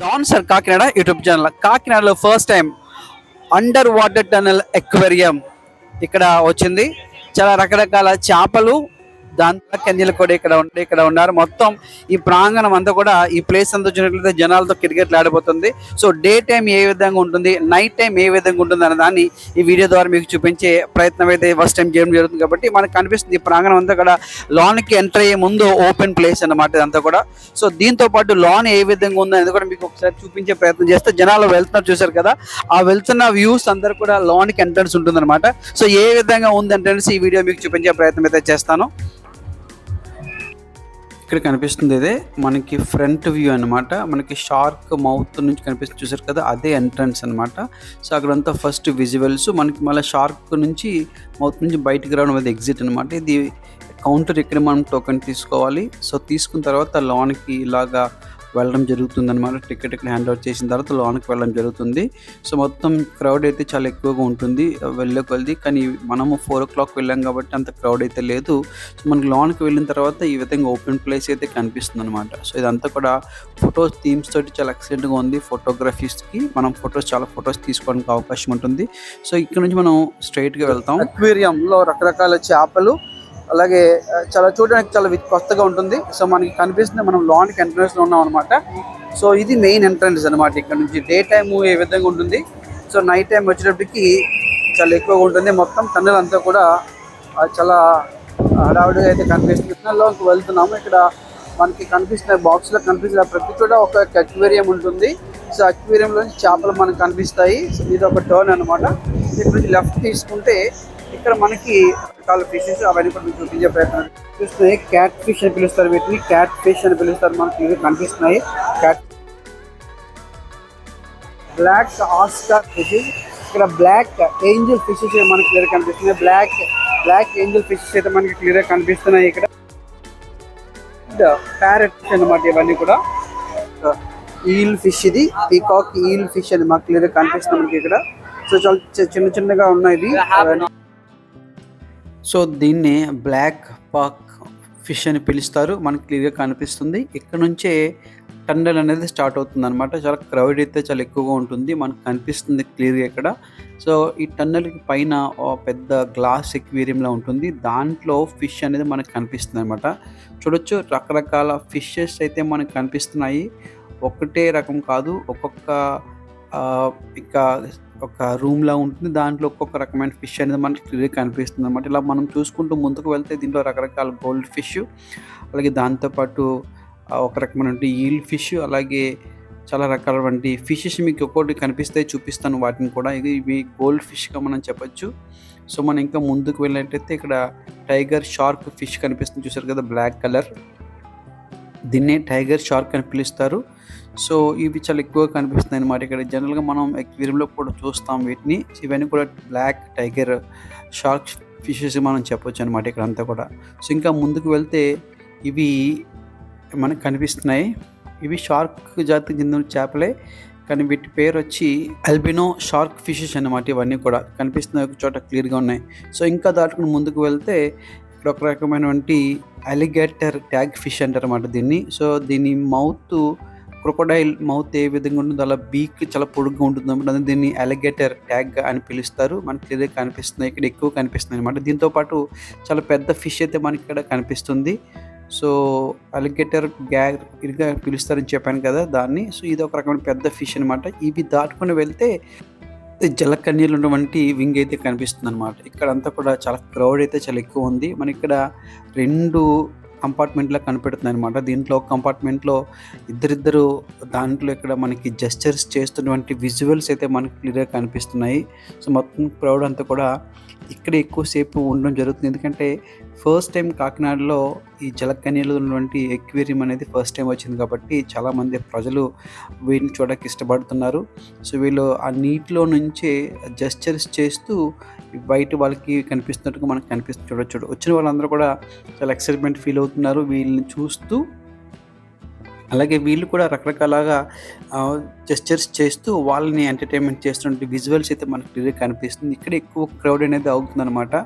Don sir Kakinada YouTube channel కాకినాడలో first time under water tunnel aquarium ఇక్కడ వచ్చింది. చాలా రకరకాల చేపలు దాంతో కన్యలు కూడా ఇక్కడ ఉండి ఇక్కడ ఉన్నారు. మొత్తం ఈ ప్రాంగణం అంతా కూడా ఈ ప్లేస్ అంతా చూసినట్లయితే జనాలతో క్రికెట్లు ఆడిపోతుంది. సో డే టైం ఏ విధంగా ఉంటుంది నైట్ టైం ఏ విధంగా ఉంటుంది అనే దాన్ని ఈ వీడియో ద్వారా మీకు చూపించే ప్రయత్నం అయితే ఫస్ట్ టైం చేయడం జరుగుతుంది కాబట్టి మనకు కనిపిస్తుంది ఈ ప్రాంగణం అంతా కూడా లాన్కి ఎంటర్ అయ్యే ముందు ఓపెన్ ప్లేస్ అన్నమాట ఇదంతా కూడా. సో దీంతో పాటు లాన్ ఏ విధంగా ఉందో అనేది కూడా మీకు ఒకసారి చూపించే ప్రయత్నం చేస్తే జనాలు వెళ్తున్నారు చూసారు కదా. ఆ వెళ్తున్న వ్యూస్ అందరు కూడా లాన్కి ఎంట్రన్స్ ఉంటుందన్నమాట. సో ఏ విధంగా ఉంది ఎంట్రన్స్ ఈ వీడియో మీకు చూపించే ప్రయత్నం అయితే చేస్తాను. ఇక్కడ కనిపిస్తుంది ఇదే మనకి ఫ్రంట్ వ్యూ అన్నమాట. మనకి షార్క్ మౌత్ నుంచి కనిపిస్తుంది. చూసారు కదా? అదే ఎంట్రన్స్ అన్నమాట. సో అక్కడంతా ఫస్ట్ విజువల్స్. మనకి మళ్ళీ షార్క్ నుంచి మౌత్ నుంచి బయటకు రావడం అది ఎగ్జిట్ అనమాట ఇది కౌంటర్ ఇక్కడ మనం టోకెన్ తీసుకోవాలి. సో తీసుకున్న తర్వాత లోనికి ఇలాగా వెళ్ళడం జరుగుతుంది అనమాట టికెట్ ఇక్కడ హ్యాండ్ అవుట్ చేసిన తర్వాత లోనకి వెళ్ళడం జరుగుతుంది. సో మొత్తం క్రౌడ్ అయితే చాలా ఎక్కువగా ఉంటుంది. వెళ్ళే కొలిది కానీ మనము ఫోర్ ఓ క్లాక్ వెళ్ళాం కాబట్టి అంత క్రౌడ్ అయితే లేదు. సో మనకి లోన్కి వెళ్ళిన తర్వాత ఈ విధంగా ఓపెన్ ప్లేస్ అయితే కనిపిస్తుంది అనమాట సో ఇదంతా కూడా ఫొటోస్ థీమ్స్ తోటి చాలా ఎక్సలెంట్గా ఉంది. ఫోటోగ్రఫీస్కి మనం ఫొటోస్ చాలా ఫొటోస్ తీసుకోవడానికి అవకాశం ఉంటుంది. సో ఇక్కడ నుంచి మనం స్ట్రైట్గా వెళ్తాం. అక్వేరియంలో రకరకాల చేపలు అలాగే చాలా చూడడానికి చాలా కొత్తగా ఉంటుంది. సో మనకి కనిపిస్తుంది మనం లాన్కి ఎంట్రన్స్లో ఉన్నాం అనమాట సో ఇది మెయిన్ ఎంట్రన్స్ అనమాట ఇక్కడ నుంచి. డే టైం ఏ విధంగా ఉంటుంది. సో నైట్ టైం వచ్చేటప్పటికి చాలా ఎక్కువగా ఉంటుంది. మొత్తం టన్నెల్ అంతా కూడా చాలా హడావుడిగా అయితే కనిపిస్తుంది. టన్నెల్లోకి వెళ్తున్నాము. ఇక్కడ మనకి కనిపిస్తున్న బాక్స్లో కనిపిస్తున్న ప్రతి చోట ఒక అక్వేరియం ఉంటుంది. సో అక్వేరియంలో చేపలు మనకు కనిపిస్తాయి. ఇది ఒక టర్న్ అనమాట ఇక్కడ నుంచి లెఫ్ట్ తీసుకుంటే ఇక్కడ మనకి రకాల ఫిషెస్ అవన్నీ కూడా మీకు చూపించే ప్రయత్నం చూస్తున్నాయి. క్యాట్ ఫిష్ అని పిలుస్తారు వీటిని. క్యాట్ ఫిష్ అని పిలుస్తారు మనకి. ఇవి కనిపిస్తున్నాయి. క్యాట్ బ్లాక్ ఆస్కార్ ఫిషెస్ ఇక్కడ బ్లాక్ ఏంజిల్ ఫిషెస్ మనకి క్లియర్ కనిపిస్తున్నాయి. బ్లాక్ బ్లాక్ ఏంజిల్ ఫిషెస్ అయితే మనకి క్లియర్ కనిపిస్తున్నాయి ఇక్కడ. ప్యారెట్ ఫిష్ అన్నమాట ఇవన్నీ కూడా. ఈల్ ఫిష్ ఇది. పీకాక్ ఈల్ ఫిష్ అని మాకు క్లియర్ కనిపిస్తుంది మనకి ఇక్కడ. సో చాలా చిన్న చిన్నగా ఉన్నాయి ఇవి. అవన్నీ. సో దీన్ని బ్లాక్ పాక్ ఫిష్ అని పిలుస్తారు. మనకు క్లియర్గా కనిపిస్తుంది. ఇక్కడ నుంచే టన్నెల్ అనేది స్టార్ట్ అవుతుంది అనమాట చాలా క్రౌడ్ అయితే చాలా ఎక్కువగా ఉంటుంది. మనకు కనిపిస్తుంది క్లియర్గా ఇక్కడ. సో ఈ టన్నెల్కి పైన పెద్ద గ్లాస్ ఎక్వేరియంలా ఉంటుంది. దాంట్లో ఫిష్ అనేది మనకు కనిపిస్తుంది అనమాట చూడొచ్చు రకరకాల ఫిషెస్ అయితే మనకు కనిపిస్తున్నాయి. ఒకటే రకం కాదు ఒక్కొక్క ఇక ఒక రూమ్లా ఉంటుంది. దాంట్లో ఒక్కొక్క రకమైన ఫిష్ అనేది మనకి క్లియర్ కనిపిస్తుంది అనమాట ఇలా మనం చూసుకుంటూ ముందుకు వెళ్తే దీంట్లో రకరకాల గోల్డ్ ఫిష్ అలాగే దాంతోపాటు ఒక రకమైన ఈల్ ఫిష్ అలాగే చాలా రకాలటువంటి ఫిషెస్ మీకు ఒక్కొక్కటి కనిపిస్తాయి చూపిస్తాను. వాటిని కూడా ఇది ఇవి గోల్డ్ ఫిష్గా మనం చెప్పొచ్చు. సో మనం ఇంకా ముందుకు వెళ్ళినట్టయితే ఇక్కడ టైగర్ షార్క్ ఫిష్ కనిపిస్తుంది. చూసారు కదా బ్లాక్ కలర్ దీన్నే టైగర్ షార్క్ అని పిలుస్తారు. సో ఇవి చాలా ఎక్కువగా కనిపిస్తున్నాయి అనమాట ఇక్కడ జనరల్గా మనం ఎక్వేరియంలో కూడా చూస్తాం వీటిని. ఇవన్నీ కూడా బ్లాక్ టైగర్ షార్క్ ఫిషెస్ మనం చెప్పొచ్చు అనమాట ఇక్కడ అంతా కూడా. సో ఇంకా ముందుకు వెళ్తే ఇవి మనకు కనిపిస్తున్నాయి. ఇవి షార్క్ జాతికి చెందిన చేపలే. కానీ వీటి పేరు వచ్చి అల్బినో షార్క్ ఫిషెస్ అన్నమాట ఇవన్నీ కూడా. కనిపిస్తున్నాయి ఒక చోట క్లియర్గా ఉన్నాయి. సో ఇంకా దాటుకుని ముందుకు వెళ్తే ఇక్కడ ఒక రకమైనటువంటి అలిగేటర్ ట్యాగ్ ఫిష్ అంటారు దీన్ని. సో దీని మౌత్ క్రొకోడైల్ మౌత్ ఏ విధంగా ఉంటుందో అలా బీక్ చాలా పొడుగ్గా ఉంటుంది అనమాట దీన్ని అలిగేటర్ ట్యాగ్ అని పిలుస్తారు. మనకి క్లియర్గా కనిపిస్తుంది. ఇక్కడ ఎక్కువ కనిపిస్తుంది అనమాట దీంతో పాటు చాలా పెద్ద ఫిష్ అయితే మనకి ఇక్కడ కనిపిస్తుంది. సో అలిగేటర్ గ్యాగ్ ఇదిగా పిలుస్తారని చెప్పాను కదా దాన్ని. సో ఇది ఒక రకమైన పెద్ద ఫిష్ అనమాట ఇవి దాటుకొని వెళ్తే జలకన్యలు ఉన్నటువంటి వింగ్ అయితే కనిపిస్తుంది అనమాట ఇక్కడ అంతా కూడా చాలా క్రౌడ్ అయితే చాలా ఎక్కువ ఉంది. మన ఇక్కడ రెండు కంపార్ట్మెంట్లో కనిపెడుతుంది అనమాట దీంట్లో కంపార్ట్మెంట్లో ఇద్దరిద్దరు దాంట్లో ఇక్కడ మనకి జస్చర్స్ చేస్తున్నటువంటి విజువల్స్ అయితే మనకి క్లియర్గా కనిపిస్తున్నాయి. సో మొత్తం క్రౌడ్ అంతా కూడా ఇక్కడ ఎక్కువసేపు ఉండడం జరుగుతుంది. ఎందుకంటే ఫస్ట్ టైం కాకినాడలో ఈ జలకన్యలో ఉన్నటువంటి ఎక్వేరియం అనేది ఫస్ట్ టైం వచ్చింది కాబట్టి చాలామంది ప్రజలు వీటిని చూడడానికి ఇష్టపడుతున్నారు. సో వీళ్ళు ఆ నీటిలో నుంచే జస్చర్స్ చేస్తూ బయట వాళ్ళకి కనిపిస్తున్నట్టుగా మనకు కనిపిస్తుంది చూడొచ్చు వచ్చిన వాళ్ళందరూ కూడా చాలా ఎక్సైట్మెంట్ ఫీల్ అవుతున్నారు. వీళ్ళని చూస్తూ అలాగే వీళ్ళు కూడా రకరకాలుగా జెస్చర్స్ చేస్తూ వాళ్ళని ఎంటర్టైన్మెంట్ చేస్తున్నట్టు విజువల్స్ అయితే మనకు క్లియర్ కనిపిస్తుంది. ఇక్కడ ఎక్కువ క్రౌడ్ అనేది అవుతుంది అనమాట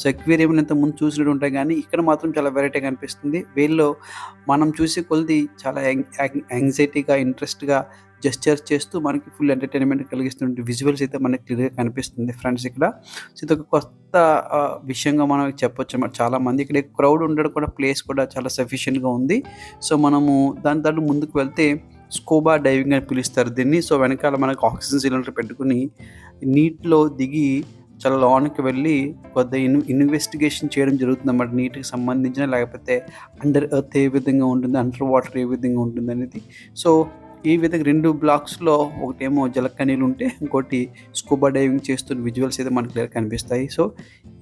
సో ఎక్వేరియం ఇంత ముందు చూసినట్టు ఉంటాయి కానీ ఇక్కడ మాత్రం చాలా వెరైటీ కనిపిస్తుంది. వీళ్ళు మనం చూసే కొలది చాలా యాంగ్జైటీగా ఇంట్రెస్ట్గా జెస్చర్ చేస్తూ మనకి ఫుల్ ఎంటర్టైన్మెంట్ కలిగిస్తున్న విజువల్స్ అయితే మనకి క్లియర్గా కనిపిస్తుంది ఫ్రెండ్స్ ఇక్కడ. సో ఇది ఒక కొత్త విషయంగా మనం చెప్పొచ్చు అన్నమాట. చాలా మంది ఇక్కడ క్రౌడ్ ఉండడం కూడా ప్లేస్ కూడా చాలా సఫిషియెంట్గా ఉంది. సో మనము దాని దాంట్లో ముందుకు వెళ్తే స్కోబా డైవింగ్ అని పిలుస్తారు దీన్ని. సో వెనకాల మనకు ఆక్సిజన్ సిలిండర్ పెట్టుకుని నీటిలో దిగి చాలా లోనికి వెళ్ళి కొద్ది ఇన్ ఇన్వెస్టిగేషన్ చేయడం జరుగుతుంది అన్నమాట. నీటికి సంబంధించిన లేకపోతే అండర్ ఎర్త్ ఏ విధంగా ఉంటుంది అండర్ వాటర్ ఏ విధంగా ఉంటుంది అనేది. సో ఈ విధంగా రెండు బ్లాక్స్లో ఒకటేమో జలకనీలు ఉంటే ఇంకోటి స్కూబా డైవింగ్ చేస్తున్న విజువల్స్ అయితే మనకి క్లియర్ కనిపిస్తాయి. సో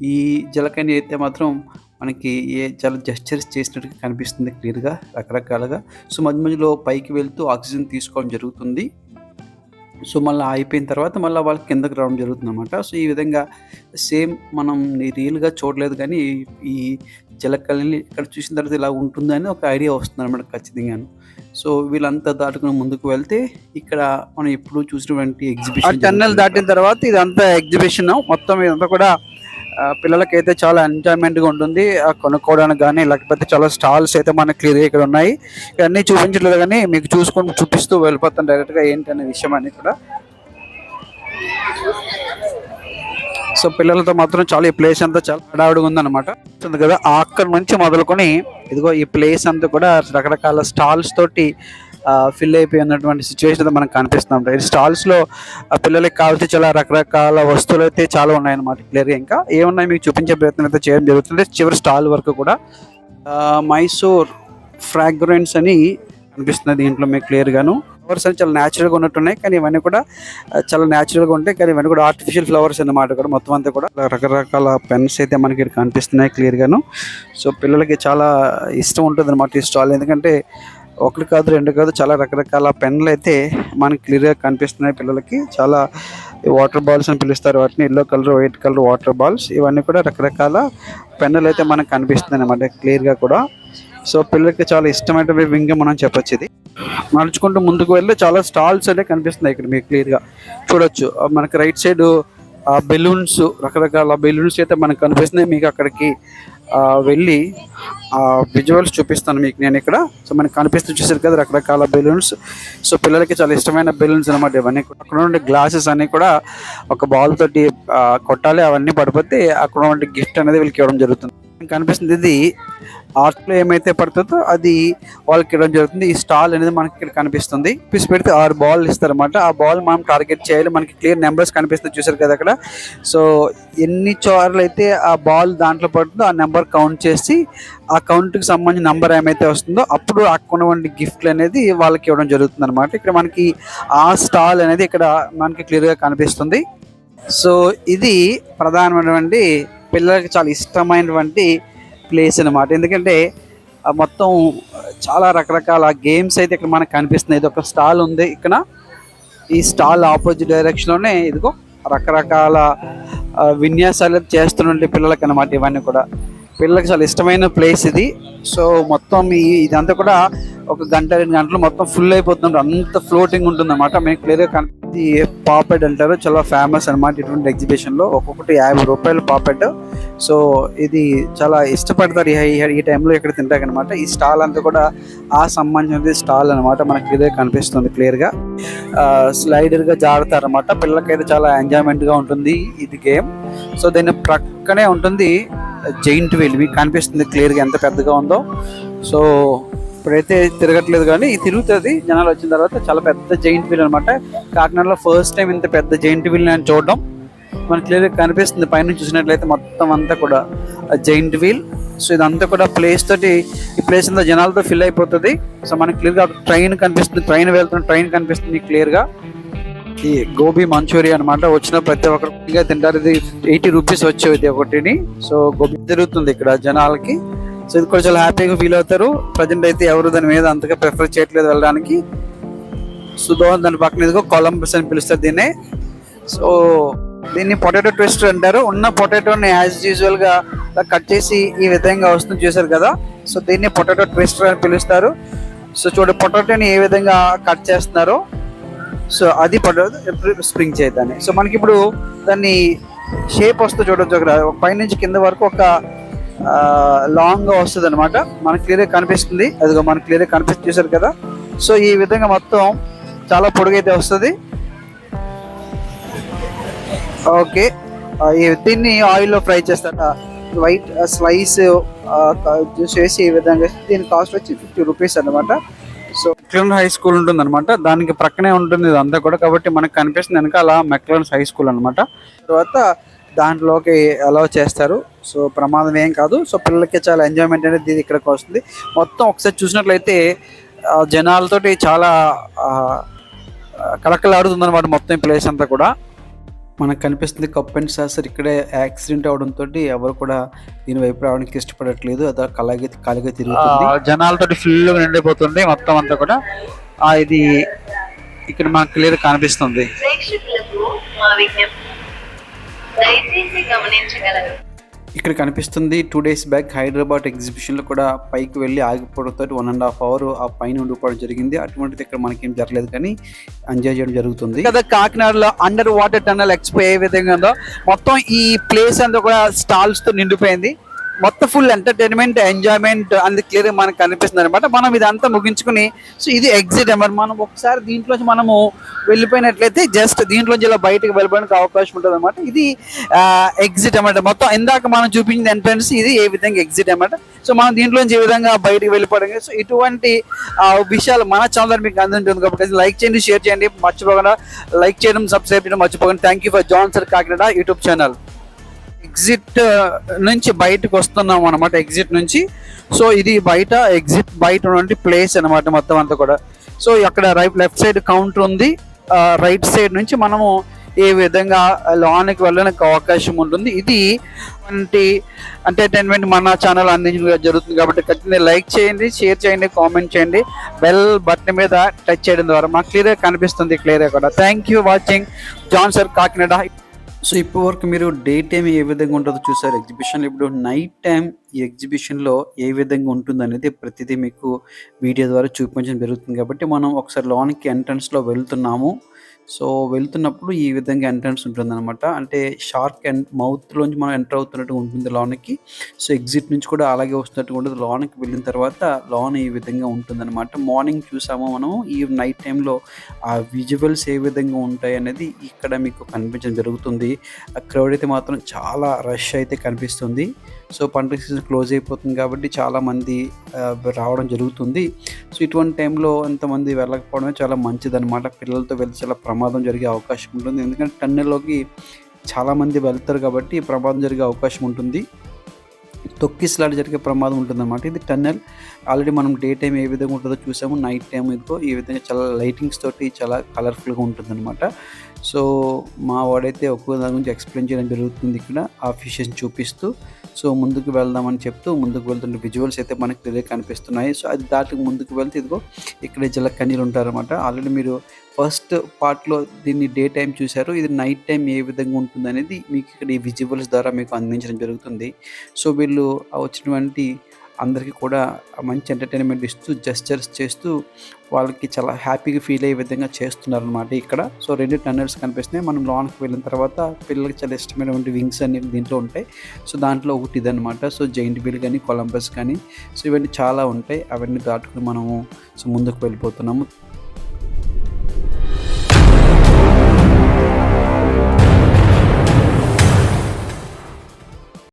ఈ జలకని అయితే మాత్రం మనకి ఏ చాలా జస్చర్స్ చేసినట్టుగా కనిపిస్తుంది క్లియర్గా రకరకాలుగా. సో మధ్య మధ్యలో పైకి వెళ్తూ ఆక్సిజన్ తీసుకోవడం జరుగుతుంది. సో మళ్ళీ అయిపోయిన తర్వాత మళ్ళీ వాళ్ళకి కిందకి రావడం జరుగుతుంది అనమాట సో ఈ విధంగా సేమ్ మనం రియల్గా చూడలేదు కానీ ఈ జలకళని ఇక్కడ చూసిన తర్వాత ఇలా ఉంటుందని ఒక ఐడియా వస్తుంది అనమాట ఖచ్చితంగాను. సో వీళ్ళంతా దాటుకుని ముందుకు వెళ్తే ఇక్కడ మనం ఎప్పుడు చూసినటువంటి ఎగ్జిబిషన్ టన్నెల్ దాటిన తర్వాత ఇదంతా ఎగ్జిబిషన్ మొత్తం ఇదంతా కూడా పిల్లలకైతే చాలా ఎంజాయ్మెంట్గా ఉంటుంది. ఆ, కొనుక్కోవడానికి కానీ లేకపోతే చాలా స్టాల్స్ అయితే మనకి క్లియర్ ఇక్కడ ఉన్నాయి. ఇవన్నీ చూపించట్లేదు కానీ మీకు చూసుకొని చూపిస్తూ వెళ్ళిపోతాను డైరెక్ట్గా ఏంటి అనే విషయం అని కూడా. సో పిల్లలతో మాత్రం చాలా ఈ ప్లేస్ అంతా చాలా హడావుడిగా ఉందన్నమాట. కదా అక్కడ నుంచి మొదలుకొని ఇదిగో ఈ ప్లేస్ అంతా కూడా రకరకాల స్టాల్స్ తోటి ఫిల్ అయిపోయి ఉన్నటువంటి సిచ్యువేషన్ మనకు కనిపిస్తుంది ఈ స్టాల్స్లో పిల్లలకి కావాల్సిన చాలా రకరకాల వస్తువులు అయితే చాలా ఉన్నాయన్నమాట క్లియర్గా ఇంకా ఏమున్నాయి మీకు చూపించే ప్రయత్నం అయితే చేయడం జరుగుతుంది. చివరి స్టాల్ వరకు కూడా మైసూర్ ఫ్రాగ్రెన్స్ అని కనిపిస్తుంది దీంట్లో మీకు క్లియర్ గాను. ఫ్లవర్స్ అని చాలా న్యాచురల్గా ఉన్నట్టున్నాయి కానీ ఇవన్నీ కూడా చాలా న్యాచురల్గా ఉంటాయి కానీ ఇవన్నీ కూడా ఆర్టిఫిషియల్ ఫ్లవర్స్ అన్నమాట కూడా మొత్తం అంతా కూడా. రకరకాల పెన్స్ అయితే మనకి ఇక్కడ కనిపిస్తున్నాయి క్లియర్ గాను. సో పిల్లలకి చాలా ఇష్టం ఉంటుంది అనమాట ఈ స్టాల్ ఎందుకంటే ఒకటి కాదు రెండు కాదు చాలా రకరకాల పెన్లు అయితే మనకి క్లియర్గా కనిపిస్తున్నాయి పిల్లలకి. చాలా వాటర్ బాల్స్ అని పిలుస్తారు వాటిని. Yellow colour white colour water balls. ఇవన్నీ కూడా రకరకాల పెన్నులు అయితే మనకు కనిపిస్తున్నాయి అనమాట క్లియర్గా కూడా. సో పిల్లలకి చాలా ఇష్టమైన వింగ్ మనం చెప్పొచ్చు ఇది. నడుచుకుంటూ ముందుకు వెళ్ళి చాలా స్టాల్స్ అయితే కనిపిస్తున్నాయి ఇక్కడ మీకు క్లియర్గా. చూడొచ్చు. మనకి రైట్ సైడ్ బెలూన్స్ రకరకాల బెలూన్స్ అయితే మనకు కనిపిస్తున్నాయి మీకు అక్కడికి. వెళ్ళి ఆ విజువల్స్ చూపిస్తాను మీకు నేను ఇక్కడ. సో మనకి కనిపిస్తూ చూసారు కదా రకరకాల బెలూన్స్ సో పిల్లలకి చాలా ఇష్టమైన బెలూన్స్ అనమాట ఇవన్నీ అక్కడ ఉండే గ్లాసెస్ అన్ని కూడా ఒక బాల్ తోటి కొట్టాలి అవన్నీ పడిపోతే అక్కడ ఉండే గిఫ్ట్ అనేది వీళ్ళకి ఇవ్వడం జరుగుతుంది. కనిపిస్తుంది. ఇది ఆర్ట్లో ఏమైతే పడుతుందో అది వాళ్ళకి ఇవ్వడం జరుగుతుంది. ఈ స్టాల్ అనేది మనకి ఇక్కడ కనిపిస్తుంది. పిసి పెడితే ఆరు బాల్ ఇస్తారన్నమాట. ఆ బాల్ మనం టార్గెట్ చేయాలి. మనకి క్లియర్ నెంబర్స్ కనిపిస్తుంది చూసారు కదా అక్కడ. సో ఎన్ని చోర్లు అయితే ఆ బాల్ దాంట్లో పడుతుందో ఆ నెంబర్ కౌంట్ చేసి ఆ కౌంట్కి సంబంధించిన నెంబర్ ఏమైతే వస్తుందో అప్పుడు అక్కడున్నటువంటి గిఫ్ట్లు అనేది వాళ్ళకి ఇవ్వడం జరుగుతుంది అనమాట ఇక్కడ మనకి ఆ స్టాల్ అనేది ఇక్కడ మనకి క్లియర్గా కనిపిస్తుంది. సో ఇది ప్రధానమైనటువంటి పిల్లలకి చాలా ఇష్టమైనటువంటి ప్లేస్ అనమాట ఎందుకంటే మొత్తం చాలా రకరకాల గేమ్స్ అయితే ఇక్కడ మనకు కనిపిస్తున్నాయి. ఇది ఒక స్టాల్ ఉంది. ఇక్కడ ఈ స్టాల్ ఆపోజిట్ డైరెక్షన్లోనే ఇదిగో రకరకాల విన్యాసాలు చేస్తున్నటువంటి పిల్లలకి అనమాట ఇవన్నీ కూడా. పిల్లలకి చాలా ఇష్టమైన ప్లేస్ ఇది. సో మొత్తం ఈ ఇదంతా కూడా ఒక గంట రెండు గంటలు మొత్తం ఫుల్ అయిపోతుంది అంత ఫ్లోటింగ్ ఉంటుంది అనమాట మీకు క్లియర్గా కనిపి పాపెట్ అంటారు చాలా ఫేమస్ అనమాట ఇటువంటి ఎగ్జిబిషన్లో. ఒక్కొక్కటి యాభై రూపాయలు పాపెట్. సో ఇది చాలా ఇష్టపడతారు ఈ ఈ టైంలో ఇక్కడ తింటాకనమాట ఈ స్టాల్ అంతా కూడా ఆ సంబంధించిన స్టాల్ అనమాట మనకి ఇదే కనిపిస్తుంది క్లియర్గా. స్లైడర్గా పిల్లలకైతే చాలా ఎంజాయ్మెంట్గా ఉంటుంది ఇది గేమ్ సో దీని ప్రక్కనే ఉంటుంది జైంట్ వీల్. మీకు కనిపిస్తుంది క్లియర్గా ఎంత పెద్దగా ఉందో. సో ఇప్పుడైతే తిరగట్లేదు కానీ ఇది తిరుగుతుంది. జనాలు వచ్చిన తర్వాత చాలా పెద్ద జైంట్ వీల్ అనమాట కాకినాడలో ఫస్ట్ టైం ఇంత పెద్ద జైంట్ వీల్ నేను చూడడం. మనకి క్లియర్గా కనిపిస్తుంది. పైన చూసినట్లయితే మొత్తం అంతా కూడా జైంట్ వీల్ సో ఇదంతా కూడా ప్లేస్ తోటి ఈ ప్లేస్ అంతా జనాలతో ఫిల్ అయిపోతుంది. సో మనకి క్లియర్గా ట్రైన్ కనిపిస్తుంది. ట్రైన్ వెళ్తున్న ట్రైన్ కనిపిస్తుంది క్లియర్గా ఈ గోబీ మంచూరియా అనమాట వచ్చిన ప్రతి ఒక్కరు తింటారు. ఇది ఎయిటీ రూపీస్ వచ్చేది ఒకటిని. సో గోబీ తిరుగుతుంది ఇక్కడ జనాలకి. సో ఇది కూడా చాలా హ్యాపీగా ఫీల్ అవుతారు. ప్రజెంట్ అయితే ఎవరు దాని మీద అంతగా ప్రిఫర్ చేయట్లేదు వెళ్ళడానికి. సో దాని పక్కన ఇదిగో కొలంబస్ అని పిలుస్తారు దీన్ని. సో దీన్ని పొటాటో ట్విస్ట్ అంటారు. ఉన్న పొటాటోని యాజ్ యూజువల్గా కట్ చేసి ఈ విధంగా వస్తుంది చూసారు కదా. సో దీన్ని పొటాటో ట్విస్టర్ అని పిలుస్తారు. సో చూడ పొటాటోని ఏ విధంగా కట్ చేస్తున్నారో. సో అది పొటాటో స్ప్రింగ్ చేయదాన్ని సో మనకి ఇప్పుడు దాన్ని షేప్ వస్తూ చూడొచ్చు ఒక పైనుంచి కింద వరకు ఒక లాంగ్గా వస్తుంది అనమాట మనకి క్లియర్ కనిపిస్తుంది. అదిగో మనకు క్లియర్ కనిపిస్తుంది చూసారు కదా? సో ఈ విధంగా మొత్తం చాలా పొడుగైతే వస్తుంది. ఓకే. ఈ- దీన్ని ఆయిల్లో ఫ్రై చేస్తారట. వైట్ స్లైస్ జ్యూస్ వేసి ఈ విధంగా దీని కాస్ట్ వచ్చి ఫిఫ్టీ రూపీస్ అనమాట సో మెక్లన్ హై స్కూల్ ఉంటుంది అనమాట దానికి ప్రక్కనే ఉంటుంది ఇదంతా కూడా. కాబట్టి మనకు కనిపిస్తుంది వెనకాల మెక్లన్స్ హై స్కూల్ అనమాట తర్వాత దాంట్లోకి అలౌ చేస్తారు. సో ప్రమాదం ఏం కాదు. సో పిల్లలకి చాలా ఎంజాయ్మెంట్ అనేది ఇది ఇక్కడికి వస్తుంది. మొత్తం ఒకసారి చూసినట్లయితే జనాలతోటి చాలా కలకలాడుతుంది అనమాట మొత్తం ప్లేస్ అంతా కూడా. మనకు కనిపిస్తుంది కప్ అండ్ సాసర్ ఇక్కడే యాక్సిడెంట్ అవడంతో ఎవరు కూడా దీని వైపు రావడానికి ఇష్టపడట్లేదు. అది అలాగే ఖాళీగా తిరుగుతుంది. జనాలతో ఫుల్ నిండిపోతుంది మొత్తం అంతా కూడా. ఆ, ఇది ఇక్కడ మనకు క్లియర్ కనిపిస్తుంది. ప్రేక్షకులకు మా విజ్ఞప్తి దయచేసి గమనించగలరు. ఇక్కడ కనిపిస్తుంది టూ డేస్ బ్యాక్ హైదరాబాద్ ఎగ్జిబిషన్లో కూడా పైకి వెళ్ళి ఆగిపోవడంతో వన్ అండ్ హాఫ్ అవర్ ఆ పైన ఉండిపోవడం జరిగింది. అటువంటిది ఇక్కడ మనకేం జరగలేదు కానీ ఎంజాయ్ చేయడం జరుగుతుంది. కదా కాకినాడలో అండర్ వాటర్ టన్నల్ ఎక్స్పో ఏ విధంగా ఉందో మొత్తం ఈ ప్లేస్ అంతా కూడా స్టాల్స్తో నిండిపోయింది. మొత్తం ఫుల్ ఎంటర్టైన్మెంట్ ఎంజాయ్మెంట్ అంది క్లియర్ మనకు కనిపిస్తుంది అనమాట మనం ఇదంతా ముగించుకుని సో ఇది ఎగ్జిట్ మరి మనం ఒకసారి దీంట్లోంచి మనము వెళ్ళిపోయినట్లయితే జస్ట్ దీంట్లోంచి ఇలా బయటకు వెళ్ళడానికి అవకాశం ఉంటుంది అనమాట ఇది ఎగ్జిట్ అనమాట మొత్తం ఇందాక మనం చూపించిన ఎంట్రన్స్ ఇది ఏ విధంగా ఎగ్జిట్ అనమాట సో మనం దీంట్లోంచి ఏ విధంగా బయటకు వెళ్ళిపోవడం సో ఇటువంటి విషయాలు మన ఛానల్ మీకు అందుంటుంది కాబట్టి లైక్ చేయండి షేర్ చేయండి. మర్చిపోకుండా లైక్ చేయడం సబ్స్క్రైబ్ చేయడం మర్చిపోకండి. Thank you for John sir Kakinada YouTube channel exit నుంచి బయటకు వస్తున్నాం అనమాట ఎగ్జిట్ నుంచి. సో ఇది బయట ఎగ్జిట్ బయట ఉన్నటువంటి ప్లేస్ అన్నమాట మొత్తం అంతా కూడా. సో అక్కడ రైట్ లెఫ్ట్ సైడ్ కౌంటర్ ఉంది. రైట్ సైడ్ నుంచి మనము ఏ విధంగా లోనికి వెళ్ళడానికి అవకాశం ఉంటుంది. ఇది వంటి ఎంటర్టైన్మెంట్ మన ఛానల్ అందించడం జరుగుతుంది కాబట్టి ఖచ్చితంగా లైక్ చేయండి షేర్ చేయండి కామెంట్ చేయండి. బెల్ బటన్ మీద టచ్ చేయడం ద్వారా మాకు క్లియర్గా కనిపిస్తుంది క్లియర్గా కూడా. Thank you watching John sir Kakinada. So ఇప్పటి వరకు మీరు డే టైం ఏ విధంగా ఉంటుందో చూసారు. ఎగ్జిబిషన్ ఇప్పుడు నైట్ టైం ఈ ఎగ్జిబిషన్లో ఏ విధంగా ఉంటుంది అనేది ప్రతిదీ మీకు వీడియో ద్వారా చూపించడం జరుగుతుంది. కాబట్టి మనం ఒకసారి లోనికి ఎంట్రన్స్లో వెళ్తున్నాము. సో వెళ్తున్నప్పుడు ఈ విధంగా ఎంట్రన్స్ ఉంటుంది అనమాట అంటే షార్క్ అండ్ మౌత్లోంచి మనం ఎంటర్ అవుతున్నట్టు ఉంటుంది లోనికి. సో ఎగ్జిట్ నుంచి కూడా అలాగే వస్తున్నట్టు ఉంటుంది. లోనికి వెళ్ళిన తర్వాత లోన్ ఈ విధంగా ఉంటుంది అనమాట మార్నింగ్ చూసాము మనం. ఈ నైట్ టైంలో ఆ విజువల్స్ ఏ విధంగా ఉంటాయి అనేది ఇక్కడ మీకు కనిపించడం జరుగుతుంది. ఆ క్రౌడ్ అయితే మాత్రం చాలా రష్ అయితే కనిపిస్తుంది. సో పండుగ సీజన్ క్లోజ్ అయిపోతుంది కాబట్టి చాలామంది రావడం జరుగుతుంది. సో ఇటువంటి టైంలో ఎంతమంది వెళ్ళకపోవడమే చాలా మంచిదన్నమాట. పిల్లలతో వెళ్తే చాలా ప్రమాదం జరిగే అవకాశం ఉంటుంది. ఎందుకంటే టన్నెల్లోకి చాలామంది వెళ్తారు కాబట్టి ప్రమాదం జరిగే అవకాశం ఉంటుంది. తొక్కిసలాట జరిగే ప్రమాదం ఉంటుందన్నమాట. ఇది టన్నెల్. ఆల్రెడీ మనం డే టైం ఏ విధంగా ఉంటుందో చూసాము. నైట్ టైం ఇదిగో ఈ విధంగా చాలా లైటింగ్స్ తోటి చాలా కలర్ఫుల్గా ఉంటుందన్నమాట. సో మా వాడైతే ఒక్కో దాని గురించి ఎక్స్ప్లెయిన్ చేయడం జరుగుతుంది ఇక్కడ. ఆ ఫిషెస్ చూపిస్తూ సో ముందుకు వెళ్దామని చెప్తూ ముందుకు వెళ్తుంటే విజువల్స్ అయితే మనకు క్లియర్ కనిపిస్తున్నాయి. సో అది దాటికి ముందుకు వెళ్తే ఇదిగో ఇక్కడ జల కన్నీరు ఉంటారన్నమాట. ఆల్రెడీ మీరు ఫస్ట్ పార్ట్లో దీన్ని డే టైం చూశారు. ఇది నైట్ టైం ఏ విధంగా ఉంటుంది అనేది మీకు ఇక్కడ ఈ విజువల్స్ ద్వారా మీకు అందించడం జరుగుతుంది. సో వీళ్ళు వచ్చినటువంటి అందరికీ కూడా మంచి ఎంటర్టైన్మెంట్ ఇస్తూ జస్చర్స్ చేస్తూ వాళ్ళకి చాలా హ్యాపీగా ఫీల్ అయ్యే విధంగా చేస్తున్నారు అనమాట ఇక్కడ. సో రెండు టన్నెల్స్ కనిపిస్తున్నాయి. మనం లోన్కి వెళ్ళిన తర్వాత పిల్లలకి చాలా ఇష్టమైనటువంటి వింగ్స్ అనేవి దీంట్లో ఉంటాయి. సో దాంట్లో ఒకటి ఇదనమాట సో జైంట్ వీల్ కానీ కొలంబస్ కానీ సో ఇవన్నీ చాలా ఉంటాయి. అవన్నీ దాటుకుని మనము సో ముందుకు వెళ్ళిపోతున్నాము.